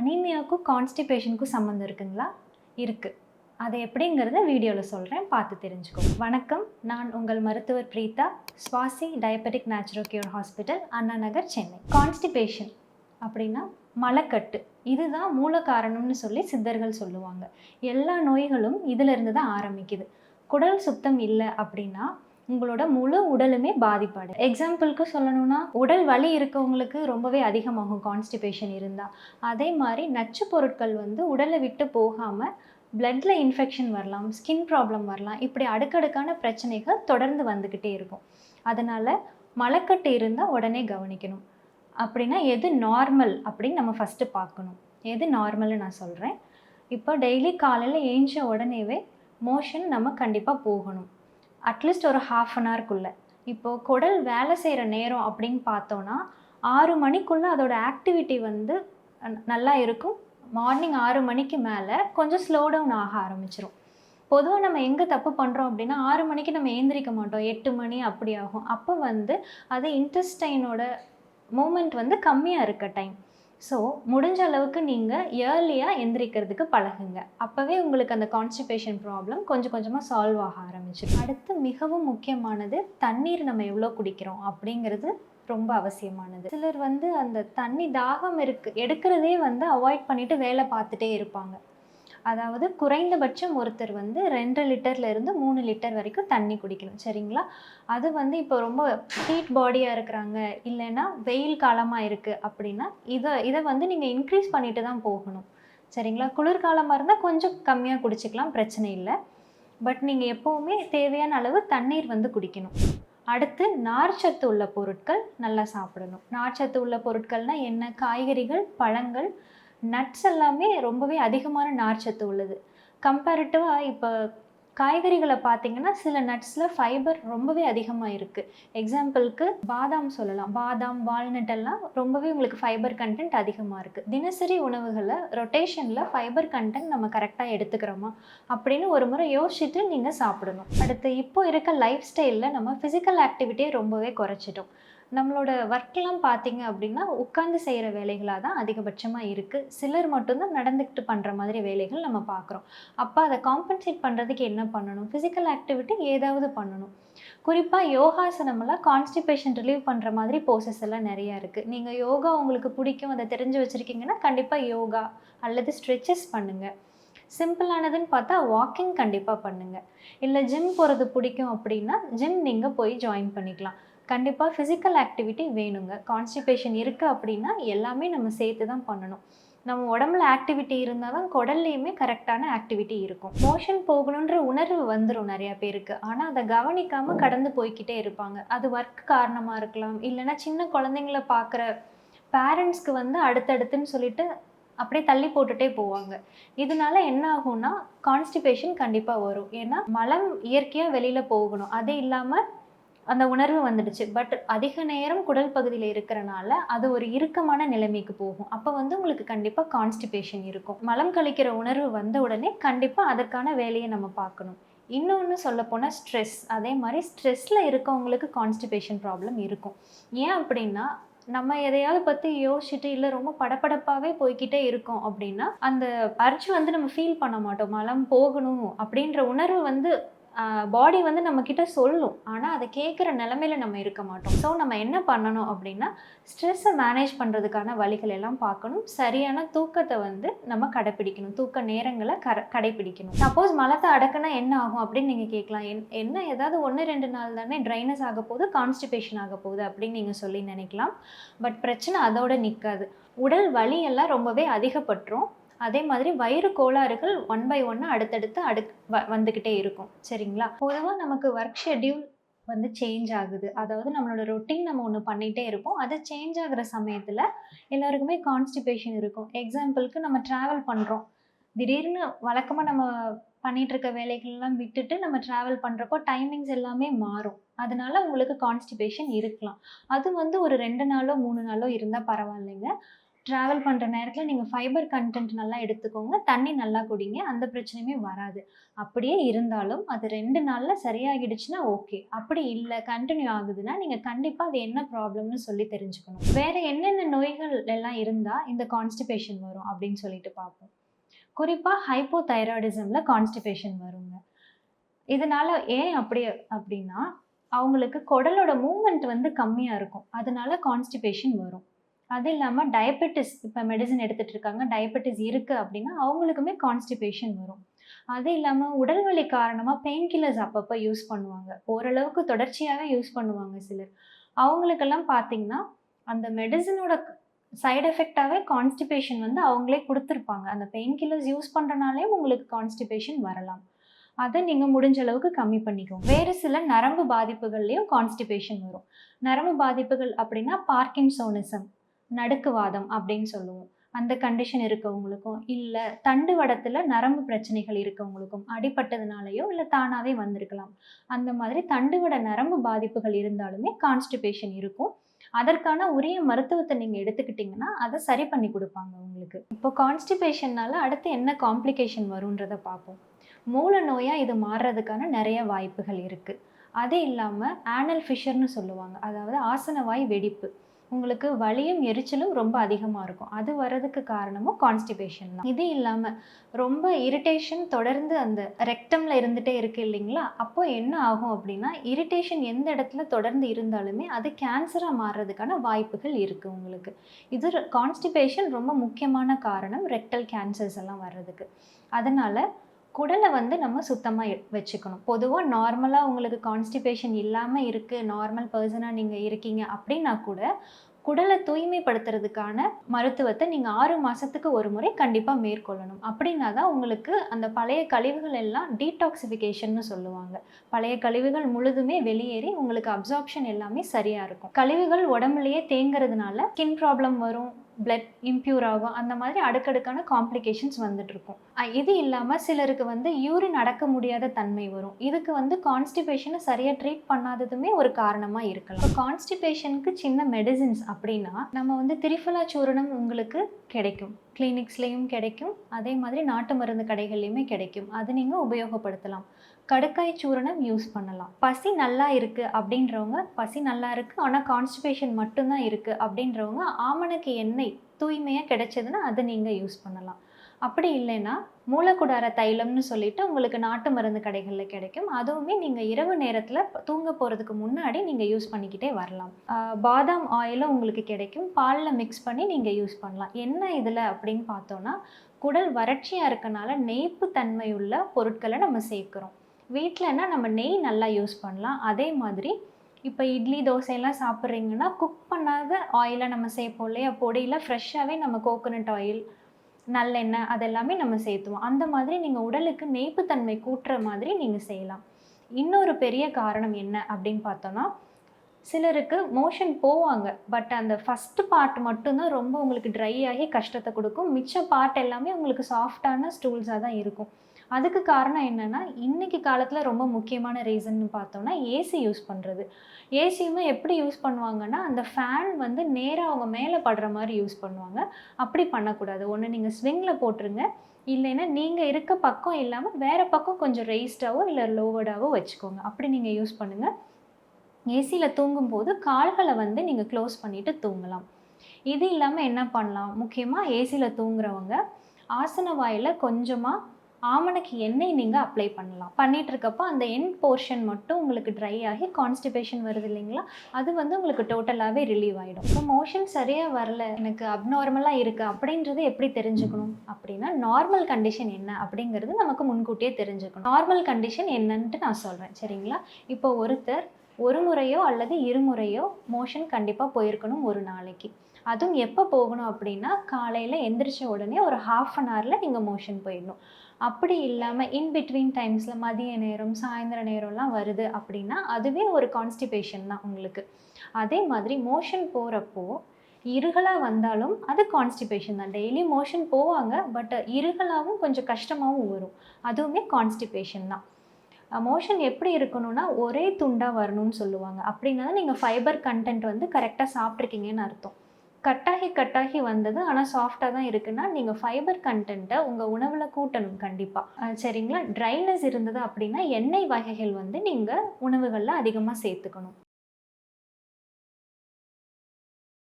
அனிமியாவுக்கும் கான்ஸ்டிபேஷனுக்கும் சம்மந்தம் இருக்குங்களா? இருக்குது அதை எப்படிங்கிறத வீடியோவில் சொல்கிறேன் பார்த்து தெரிஞ்சுக்கோ. வணக்கம். நான் உங்கள் மருத்துவர் Preetha Swasi diabetic natural cure hospital Anna Nagar Chennai. Constipation அப்படின்னா மலக்கட்டு. இதுதான் மூல காரணம்னு சொல்லி சித்தர்கள் சொல்லுவாங்க. எல்லா நோய்களும் இதிலிருந்து தான் ஆரம்பிக்குது. குடல் சுத்தம் இல்லை அப்படின்னா உங்களோட முழு உடலுமே பாதிப்பாடு. எக்ஸாம்பிளுக்கு சொல்லணும்னா உடல் வலி இருக்கவங்களுக்கு ரொம்பவே அதிகமாகும் கான்ஸ்டிபேஷன் இருந்தால் அதே மாதிரி நச்சு பொருட்கள் வந்து உடலை விட்டு போகாமல் பிளட்டில் இன்ஃபெக்ஷன் வரலாம் ஸ்கின் ப்ராப்ளம் வரலாம் இப்படி அடுக்கடுக்கான பிரச்சனைகள் தொடர்ந்து வந்துக்கிட்டே இருக்கும். அதனால் மலக்கட்டு இருந்தால் உடனே கவனிக்கணும். அப்படின்னா எது நார்மல் அப்படின்னு நம்ம ஃபஸ்ட்டு பார்க்கணும். எது நார்மல்னு நான் சொல்கிறேன் இப்போ டெய்லி காலையில் ஏஞ்ச உடனேவே மோஷன் நம்ம கண்டிப்பாக போகணும். அட்லீஸ்ட் ஒரு ஹாஃப் அன் ஹவர்க்குள்ளே இப்போது குடல் வேலை செய்கிற நேரம் அப்படின்னு பார்த்தோன்னா ஆறு மணிக்குள்ளே அதோட ஆக்டிவிட்டி வந்து நல்லா இருக்கும். மார்னிங் ஆறு மணிக்கு மேலே கொஞ்சம் ஸ்லோ டவுன் ஆக ஆரம்பிச்சிரும். பொதுவாக நம்ம எங்கே தப்பு பண்ணுறோம் அப்படின்னா ஆறு மணிக்கு நம்ம ஏந்திரிக்க மாட்டோம். எட்டு மணி அப்படி ஆகும். அப்போ வந்து அது இன்டெஸ்டைனோட மூமெண்ட் வந்து கம்மியாக இருக்க டைம் ஸோ முடிஞ்ச அளவுக்கு நீங்கள் இயர்லியாக எந்திரிக்கிறதுக்கு பழகுங்க. அப்போவே உங்களுக்கு அந்த கான்ஸ்டிபேஷன் ப்ராப்ளம் கொஞ்சம் கொஞ்சமாக சால்வ் ஆக ஆரம்பிச்சிடும். அடுத்து மிகவும் முக்கியமானது தண்ணீர் நம்ம எவ்வளோ குடிக்கிறோம் அப்படிங்கிறது ரொம்ப அவசியமானது. சிலர் வந்து அந்த தண்ணி தாகம் இருக்கு எடுக்கிறதே வந்து அவாய்ட் பண்ணிட்டு வேலை பார்த்துட்டே இருப்பாங்க. அதாவது குறைந்தபட்சம் ஒருத்தர் வந்து ரெண்டு லிட்டர்லேருந்து மூணு லிட்டர் வரைக்கும் தண்ணி குடிக்கணும் சரிங்களா? அது வந்து இப்போ ரொம்ப ஹீட் பாடியாக இருக்கிறாங்க இல்லைன்னா வெயில் காலமாக இருக்குது அப்படின்னா இதை இதை வந்து நீங்கள் இன்க்ரீஸ் பண்ணிட்டு தான் போகணும் சரிங்களா? குளிர்காலமாக இருந்தால் கொஞ்சம் கம்மியாக குடிச்சிக்கலாம் பிரச்சனை இல்லை. பட் நீங்கள் எப்போவுமே தேவையான அளவு தண்ணீர் வந்து குடிக்கணும். அடுத்து நார்ச்சத்து உள்ள பொருட்கள் நல்லா சாப்பிடணும். நார்ச்சத்து உள்ள பொருட்கள்னால் என்ன? காய்கறிகள் பழங்கள் நட்ஸ் எல்லாமே ரொம்பவே அதிகமான நார்ச்சத்து உள்ளது. கம்பேரிட்டிவாக இப்போ காய்கறிகளை பார்த்தீங்கன்னா சில நட்ஸில் ஃபைபர் ரொம்பவே அதிகமாக இருக்குது எக்ஸாம்பிளுக்கு பாதாம் சொல்லலாம். பாதாம் வால்நட் எல்லாம் ரொம்பவே உங்களுக்கு ஃபைபர் கண்டென்ட் அதிகமாக இருக்குது தினசரி உணவுகளை ரொட்டேஷனில் ஃபைபர் கண்டென்ட் நம்ம கரெக்டாக எடுத்துக்கிறோமா? அப்படின்னு ஒரு முறை யோசிச்சுட்டு நீங்கள் சாப்பிடணும். அடுத்து இப்போ இருக்க லைஃப் ஸ்டைலில் நம்ம ஃபிசிக்கல் ஆக்டிவிட்டியை ரொம்பவே குறைச்சிட்டோம். நம்மளோட ஒர்க்லாம் பார்த்தீங்க அப்படின்னா உட்காந்து செய்கிற வேலைகளாக தான் அதிகபட்சமாக இருக்குது சிலர் மட்டும்தான் நடந்துக்கிட்டு பண்ணுற மாதிரி வேலைகள் நம்ம பார்க்குறோம் அப்போ அதை காம்பன்சேட் பண்ணுறதுக்கு என்ன பண்ணணும்? ஃபிசிக்கல் ஆக்டிவிட்டி ஏதாவது பண்ணணும். குறிப்பாக யோகாசனமெல்லாம் கான்ஸ்டிபேஷன் ரிலீவ் பண்ணுற மாதிரி போசஸ் எல்லாம் நிறையா இருக்குது நீங்கள் யோகா உங்களுக்கு பிடிக்கும் அதை தெரிஞ்சு வச்சுருக்கீங்கன்னா கண்டிப்பாக யோகா அல்லது ஸ்ட்ரெச்சஸ் பண்ணுங்கள் சிம்பிளானதுன்னு பார்த்தா வாக்கிங் கண்டிப்பாக பண்ணுங்கள் இல்லை ஜிம் போகிறது பிடிக்கும் அப்படின்னா ஜிம் நீங்கள் போய் ஜாயின் பண்ணிக்கலாம். கண்டிப்பாக ஃபிசிக்கல் ஆக்டிவிட்டி வேணுங்க. கான்ஸ்டிபேஷன் இருக்குது அப்படின்னா எல்லாமே நம்ம சேர்த்து தான் பண்ணணும். நம்ம உடம்புல ஆக்டிவிட்டி இருந்தால் தான் குடல்லையுமே கரெக்டான ஆக்டிவிட்டி இருக்கும். மோஷன் போகணுன்ற உணர்வு வந்துடும் நிறையா பேருக்கு. ஆனால் அதை கவனிக்காமல் கடந்து போய்க்கிட்டே இருப்பாங்க. அது ஒர்க் காரணமாக இருக்கலாம். இல்லைன்னா சின்ன குழந்தைங்கள பார்க்குற பேரண்ட்ஸ்க்கு வந்து அடுத்தடுத்துன்னு சொல்லிட்டு அப்படியே தள்ளி போட்டுட்டே போவாங்க. இதனால என்ன ஆகும்னா கான்ஸ்டிபேஷன் கண்டிப்பாக வரும். ஏன்னா மலம் இயற்கையாக வெளியில் போகணும். அது இல்லாமல் அந்த உணர்வு வந்துடுச்சு. பட் அதிக நேரம் குடல் பகுதியில் இருக்கிறனால அது ஒரு இறுக்கமான நிலைமைக்கு போகும். அப்போ வந்து உங்களுக்கு கண்டிப்பாக கான்ஸ்டிபேஷன் இருக்கும். மலம் கழிக்கிற உணர்வு வந்த உடனே கண்டிப்பாக அதற்கான வேலையை நம்ம பார்க்கணும். இன்னொன்று சொல்லப்போனால் ஸ்ட்ரெஸ் அதே மாதிரி ஸ்ட்ரெஸ்ஸில் இருக்கவங்களுக்கு கான்ஸ்டிபேஷன் ப்ராப்ளம் இருக்கும். ஏன் அப்படின்னா நம்ம எதையாவது பற்றி யோசிச்சுட்டு இல்லை ரொம்ப படபடப்பாகவே போய்க்கிட்டே இருக்கோம் அப்படின்னா அந்த அர்ஜ் வந்து நம்ம ஃபீல் பண்ண மாட்டோம். மலம் போகணும் அப்படின்ற உணர்வு வந்து பாடி வந்து நம்மக்கிட்ட சொல்லும். ஆனால் அதை கேட்குற நிலமையில நம்ம இருக்க மாட்டோம். ஸோ நம்ம என்ன பண்ணணும் அப்படின்னா ஸ்ட்ரெஸ்ஸை மேனேஜ் பண்ணுறதுக்கான வழிகள் எல்லாம் பார்க்கணும். சரியான தூக்கத்தை வந்து நம்ம கடைப்பிடிக்கணும். தூக்க நேரங்களை கர கடைப்பிடிக்கணும். சப்போஸ் மலத்தை அடக்குனா என்ன ஆகும் அப்படின்னு நீங்கள் கேட்கலாம். என் என்ன ஏதாவது ஒன்று ரெண்டு நாள் தானே ட்ரைனஸ் ஆக போகுது கான்ஸ்டிபேஷன் ஆக போகுது அப்படின்னு நீங்கள் சொல்லி நினைக்கலாம். பட் பிரச்சனை அதோட நிற்காது உடல் வலி எல்லாம் ரொம்பவே அதிகப்பட்டுரும். அதே மாதிரி வயிறு கோளாறுகள் ஒன் பை ஒன்று அடுத்தடுத்து அடு வ வந்துக்கிட்டே இருக்கும். சரிங்களா? பொதுவாக நமக்கு ஒர்க் ஷெட்யூல் வந்து சேஞ்ச் ஆகுது. அதாவது நம்மளோட ரொட்டீன் நம்ம ஒன்று பண்ணிகிட்டே இருப்போம். அது சேஞ்ச் ஆகிற சமயத்தில் எல்லாருக்குமே கான்ஸ்டிபேஷன் இருக்கும். எக்ஸாம்பிளுக்கு நம்ம ட்ராவல் பண்ணுறோம் திடீர்னு வழக்கமாக நம்ம பண்ணிகிட்டு இருக்க வேலைகள்லாம் விட்டுட்டு நம்ம ட்ராவல் பண்ணுறப்போ டைமிங்ஸ் எல்லாமே மாறும். அதனால உங்களுக்கு கான்ஸ்டிபேஷன் இருக்கலாம். அது வந்து ஒரு ரெண்டு நாளோ மூணு நாளோ இருந்தால் பரவாயில்லைங்க. ட்ராவல் பண்ணுற நேரத்தில் நீங்கள் ஃபைபர் கண்டென்ட் நல்லா எடுத்துக்கோங்க தண்ணி நல்லா குடிங்க அந்த பிரச்சனையுமே வராது. அப்படியே இருந்தாலும் அது ரெண்டு நாளில் சரியாகிடுச்சுன்னா ஓகே அப்படி இல்லை கண்டினியூ ஆகுதுன்னா நீங்கள் கண்டிப்பாக அது என்ன ப்ராப்ளம்னு சொல்லி தெரிஞ்சுக்கணும். வேறு என்னென்ன நோய்கள் எல்லாம் இருந்தால் இந்த கான்ஸ்டிபேஷன் வரும் அப்படின்னு சொல்லிட்டு பார்ப்போம். குறிப்பாக ஹைப்போதைராய்டிசமில் கான்ஸ்டிபேஷன் வருங்க. இதனால் ஏன் அப்படி அப்படின்னா அவங்களுக்கு குடலோட மூமெண்ட் வந்து கம்மியாக இருக்கும். அதனால கான்ஸ்டிபேஷன் வரும். அது இல்லாமல் டயபெட்டிஸ் இப்போ மெடிசன் எடுத்துகிட்டு இருக்காங்க டயபெட்டிஸ் இருக்குது அப்படின்னா அவங்களுக்குமே கான்ஸ்டிபேஷன் வரும். அது இல்லாமல் உடல் வலி காரணமாக பெயின் கில்லர்ஸ் அப்பப்போ யூஸ் பண்ணுவாங்க. ஓரளவுக்கு தொடர்ச்சியாகவே யூஸ் பண்ணுவாங்க சிலர். அவங்களுக்கெல்லாம் பார்த்தீங்கன்னா அந்த மெடிசனோட சைடு எஃபெக்டாகவே கான்ஸ்டிபேஷன் வந்து அவங்களே கொடுத்துருப்பாங்க. அந்த பெயின் கில்லர்ஸ் யூஸ் பண்ணுறனாலே உங்களுக்கு கான்ஸ்டிபேஷன் வரலாம். அதை நீங்கள் முடிஞ்ச அளவுக்கு கம்மி பண்ணிக்கோங்க. வேறு சில நரம்பு பாதிப்புகள்லேயும் கான்ஸ்டிபேஷன் வரும். நரம்பு பாதிப்புகள் அப்படின்னா பார்க்கின்சோனிசம். நடுக்குவாதம் அப்படின்னு சொல்லுவோம். அந்த கண்டிஷன் இருக்கவங்களுக்கும் இல்லை தண்டு வடத்தில் நரம்பு பிரச்சனைகள் இருக்கவங்களுக்கும் அடிப்பட்டதுனாலையோ இல்லை தானாகவே வந்திருக்கலாம். அந்த மாதிரி தண்டுவட நரம்பு பாதிப்புகள் இருந்தாலுமே கான்ஸ்டிபேஷன் இருக்கும். அதற்கான உரிய மருத்துவத்தை நீங்கள் எடுத்துக்கிட்டிங்கன்னா அதை சரி பண்ணி கொடுப்பாங்க உங்களுக்கு. இப்போ கான்ஸ்டிபேஷன்னால அடுத்து என்ன காம்ப்ளிகேஷன் வரும்ன்றதை பார்ப்போம். மூல நோயாக இது மாறுறதுக்கான நிறைய வாய்ப்புகள் இருக்குது அது இல்லாமல் ஆனல் ஃபிஷர்னு சொல்லுவாங்க. அதாவது ஆசனவாய் வெடிப்பு. உங்களுக்கு வலியும் எரிச்சலும் ரொம்ப அதிகமாக இருக்கும். அது வர்றதுக்கு காரணமும் கான்ஸ்டிபேஷன் தான். இது இல்லாமல் ரொம்ப இரிட்டேஷன் தொடர்ந்து அந்த ரெக்டமில் இருந்துகிட்டே இருக்கு இல்லைங்களா? அப்போ என்ன ஆகும் அப்படின்னா இரிட்டேஷன் எந்த இடத்துல தொடர்ந்து இருந்தாலுமே அது கேன்சராக மாறுறதுக்கான வாய்ப்புகள் இருக்குது உங்களுக்கு. இது கான்ஸ்டிபேஷன் ரொம்ப முக்கியமான காரணம் ரெக்டல் கேன்சர்ஸ் எல்லாம் வர்றதுக்கு. அதனால் குடலை வந்து நம்ம சுத்தமாக வச்சுக்கணும். பொதுவாக நார்மலாக உங்களுக்கு கான்ஸ்டிபேஷன் இல்லாமல் இருக்குது நார்மல் பர்சனாக நீங்கள் இருக்கீங்க அப்படின்னா கூட குடலை தூய்மைப்படுத்துறதுக்கான மருத்துவத்தை நீங்கள் ஆறு மாதத்துக்கு ஒரு முறை கண்டிப்பாக மேற்கொள்ளணும். அப்படின்னா தான் உங்களுக்கு அந்த பழைய கழிவுகள் எல்லாம் டீடாக்சிஃபிகேஷன்னு சொல்லுவாங்க. பழைய கழிவுகள் முழுதுமே வெளியேறி உங்களுக்கு அப்சார்ப்ஷன் எல்லாமே சரியாக இருக்கும். கழிவுகள் உடம்புலையே தேங்கிறதுனால ஸ்கின் ப்ராப்ளம் வரும் பிளட் இம்ப்யூர் ஆகும். அந்த மாதிரி அடுக்கடுக்கான காம்ப்ளிகேஷன்ஸ் வந்துட்டுருக்கும். இது இல்லாமல் சிலருக்கு வந்து யூரின் அடக்க முடியாத தன்மை வரும். இதுக்கு வந்து கான்ஸ்டிபேஷனை சரியாக ட்ரீட் பண்ணாததுமே ஒரு காரணமாக இருக்கலாம். இப்போ கான்ஸ்டிபேஷனுக்கு சின்ன மெடிசின்ஸ் அப்படின்னா நம்ம வந்து திரிஃபலா சூரணம் உங்களுக்கு கிடைக்கும். கிளினிக்ஸ்லேயும் கிடைக்கும். அதே மாதிரி நாட்டு மருந்து கடைகள்லையுமே கிடைக்கும். அது நீங்கள் உபயோகப்படுத்தலாம். கடுக்காய் சூரணம் யூஸ் பண்ணலாம். பசி நல்லா இருக்குது அப்படின்றவங்க பசி நல்லா இருக்குது ஆனால் கான்ஸ்டிபேஷன் மட்டும்தான் இருக்குது அப்படின்றவங்க ஆமணக்கு எண்ணெய் தூய்மையாக கிடைச்சதுன்னா அதை நீங்கள் யூஸ் பண்ணலாம். அப்படி இல்லைன்னா மூலக்குடார தைலம்னு சொல்லிட்டு உங்களுக்கு நாட்டு மருந்து கடைகளில் கிடைக்கும். அதுவுமே நீங்கள் இரவு நேரத்தில் தூங்க போகிறதுக்கு முன்னாடி நீங்கள் யூஸ் பண்ணிக்கிட்டே வரலாம். பாதாம் ஆயிலும் உங்களுக்கு கிடைக்கும். பாலில் மிக்ஸ் பண்ணி நீங்கள் யூஸ் பண்ணலாம். என்ன இதில் அப்படின்னு பார்த்தோன்னா குடல் வறட்சியாக இருக்கனால நெய்ப்பு தன்மையுள்ள பொருட்களை நம்ம சேர்க்குறோம். வீட்டிலனா நம்ம நெய் நல்லா யூஸ் பண்ணலாம். அதே மாதிரி இப்போ இட்லி தோசையெல்லாம் சாப்பிட்றீங்கன்னா குக் பண்ணாத ஆயிலை நம்ம சேர்ப்போம் இல்லையா? பொடியில் ஃப்ரெஷ்ஷாகவே நம்ம கோகோனட் ஆயில் நல்லெண்ணெய் அதெல்லாமே நம்ம சேர்த்துவோம். அந்த மாதிரி நீங்கள் உடலுக்கு நெய்ப்புத்தன்மை கூட்டுற மாதிரி நீங்கள் செய்யலாம். இன்னொரு பெரிய காரணம் என்ன அப்படின்னு பார்த்தோன்னா சிலருக்கு மோஷன் போவாங்க. பட் அந்த ஃபஸ்ட்டு பார்ட் மட்டும்தான் ரொம்ப உங்களுக்கு ட்ரை ஆகி கஷ்டத்தை கொடுக்கும். மிச்ச பார்ட் எல்லாமே உங்களுக்கு சாஃப்டான ஸ்டூல்ஸாக தான் இருக்கும். அதுக்கு காரணம் என்னென்னா இன்றைக்கி காலத்தில் ரொம்ப முக்கியமான ரீசன் பார்த்தோம்னா ஏசி யூஸ் பண்ணுறது ஏசியுமே எப்படி யூஸ் பண்ணுவாங்கன்னா அந்த ஃபேன் வந்து நேராக அவங்க மேலே படுற மாதிரி யூஸ் பண்ணுவாங்க. அப்படி பண்ணக்கூடாது. ஒன்று நீங்கள் ஸ்விங்கில் போட்டுருங்க. இல்லைன்னா நீங்கள் இருக்க பக்கம் இல்லாமல் வேறு பக்கம் கொஞ்சம் ரெய்ஸ்டாவோ இல்லை லோவர்டாவோ வச்சுக்கோங்க. அப்படி நீங்கள் யூஸ் பண்ணுங்கள் ஏசியில் தூங்கும்போது கால்களை வந்து நீங்கள் க்ளோஸ் பண்ணிவிட்டு தூங்கலாம். இது இல்லாமல் என்ன பண்ணலாம்? முக்கியமாக ஏசியில் தூங்குறவங்க ஆசன வாயில் கொஞ்சமாக ஆமணக்கு எண்ணெய் நீங்கள் அப்ளை பண்ணலாம். பண்ணிட்டு இருக்கப்போ அந்த எண்ட் போர்ஷன் மட்டும் உங்களுக்கு ட்ரை ஆகி கான்ஸ்டிபேஷன் வருது இல்லைங்களா? அது வந்து உங்களுக்கு டோட்டலாகவே ரிலீவ் ஆகிடும் இப்போ மோஷன் சரியாக வரல எனக்கு அப்நார்மலாக இருக்குது அப்படின்றது எப்படி தெரிஞ்சுக்கணும்? அப்படின்னா நார்மல் கண்டிஷன் என்ன அப்படிங்கிறது நமக்கு முன்கூட்டியே தெரிஞ்சுக்கணும். நார்மல் கண்டிஷன் என்னன்ட்டு நான் சொல்கிறேன் சரிங்களா? இப்போ ஒருத்தர் ஒரு முறையோ அல்லது இருமுறையோ மோஷன் கண்டிப்பாக போயிருக்கணும் ஒரு நாளைக்கு. அதுவும் எப்போ போகணும் அப்படின்னா காலையில் எந்திரிச்ச உடனே ஒரு ஹாஃப் அன் ஹவரில் நீங்கள் மோஷன் போயிடணும். அப்படி இல்லாமல் இன்பிட்வீன் டைம்ஸில் மதிய நேரம் சாயந்தர நேரம்லாம் வருது அப்படின்னா அதுவே ஒரு கான்ஸ்டிபேஷன் தான் உங்களுக்கு. அதே மாதிரி மோஷன் போகிறப்போ இருகலாக வந்தாலும் அது கான்ஸ்டிபேஷன் தான். டெய்லி மோஷன் போவாங்க பட் இருகலாகவும் கொஞ்சம் கஷ்டமாகவும் வரும். அதுவுமே கான்ஸ்டிபேஷன் தான். மோஷன் எப்படி இருக்கணும்னா ஒரே துண்டாக வரணும்னு சொல்லுவாங்க. அப்படின்னா நீங்கள் ஃபைபர் கண்டென்ட் வந்து கரெக்டாக சாப்பிட்ருக்கீங்கன்னு அர்த்தம். கட்டாகி கட்டாகி வந்தது. ஆனால் சாஃப்டாக தான் இருக்குன்னா நீங்கள் ஃபைபர் கண்டென்ட்டை உங்கள் உணவில் கூட்டணும் கண்டிப்பாக சரிங்களா? ட்ரைனஸ் இருந்தது அப்படின்னா எண்ணெய் வகைகள் வந்து நீங்கள் உணவுகளில் அதிகமாக சேர்த்துக்கணும்.